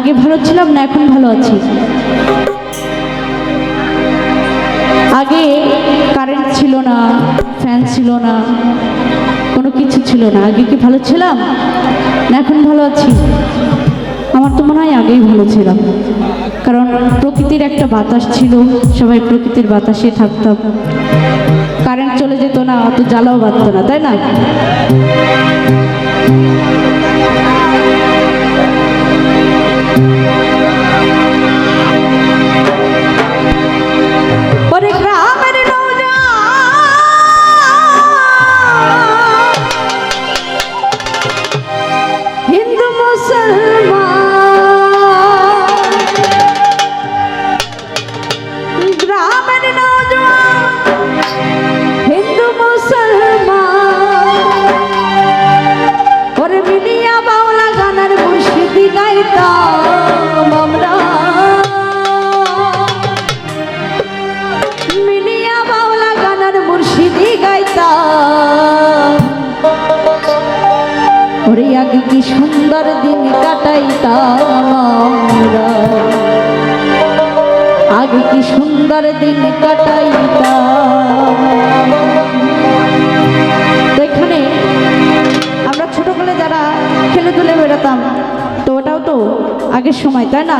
আগে ভালো ছিলাম না এখন ভালো আছি। আগে কারেন্ট ছিল না ফ্যান ছিল না, কোনো কিছু ছিল না। আগে কি ভালো ছিলাম? না এখন ভালো আছি। আমার তো মনে হয় আগেই ভালো ছিলাম। কারণ প্রকৃতির একটা বাতাস ছিল, সবাই প্রকৃতির বাতাসে থাকতাম। কারেন্ট চলে যেত না, অত জ্বালাও বাঁধত না, তাই না? ওরে ওরে আগে কি সুন্দর দিন কাটাইতাম আমরা। আগে কি সুন্দর দিন কাটাইতাম। তো এখানে আমরা ছোটবেলায় যারা খেলে তুলে বেরোতাম তো আগের সময়, তাই না?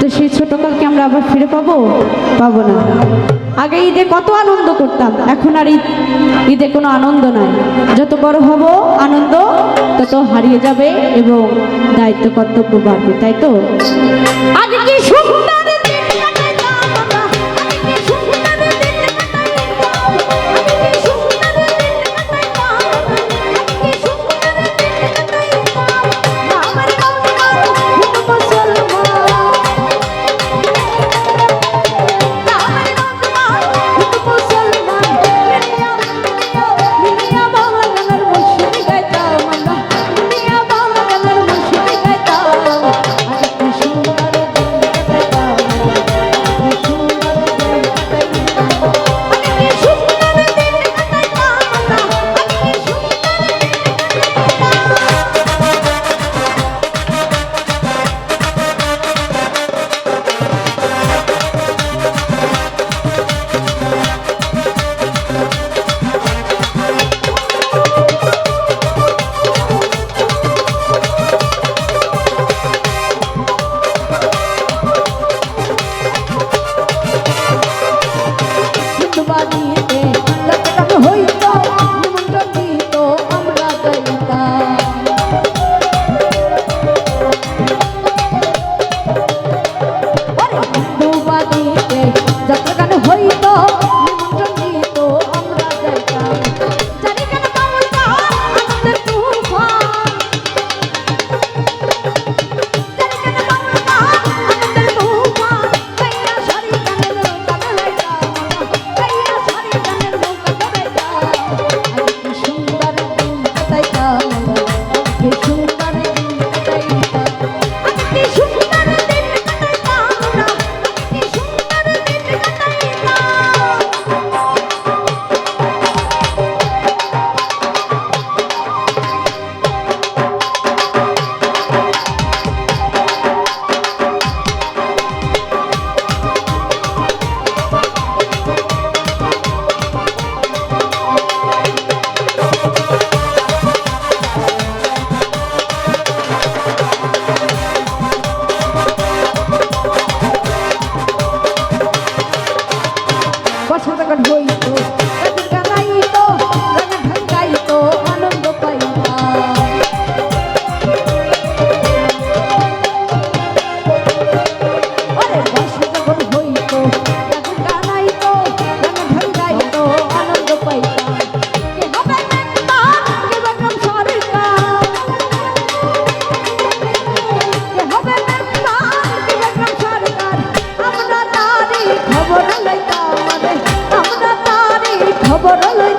তো সেই ছোটকালকে আমরা আবার ফিরে পাবো? পাবো না। আগে ঈদে কত আনন্দ করতাম, এখন আর ঈদ, ঈদে কোনো আনন্দ নাই। যত বড় হব আনন্দ, তত হারিয়ে যাবে এবং দায়িত্ব, কর্তব্য বাড়বে, তাই তো? আগে কি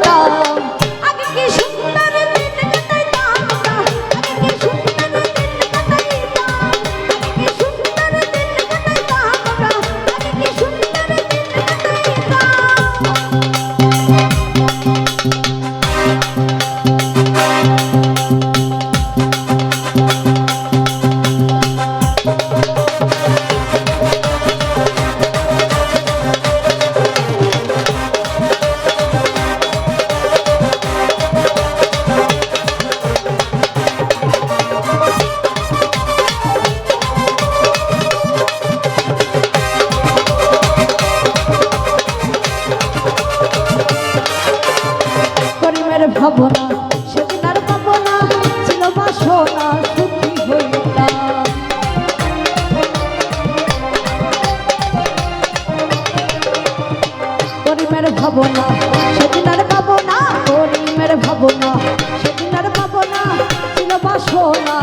到。করিমের না সেদিন আর পাবো না গরিমের ভাবো না সেদিন আর পাবো না ছিল বাসনা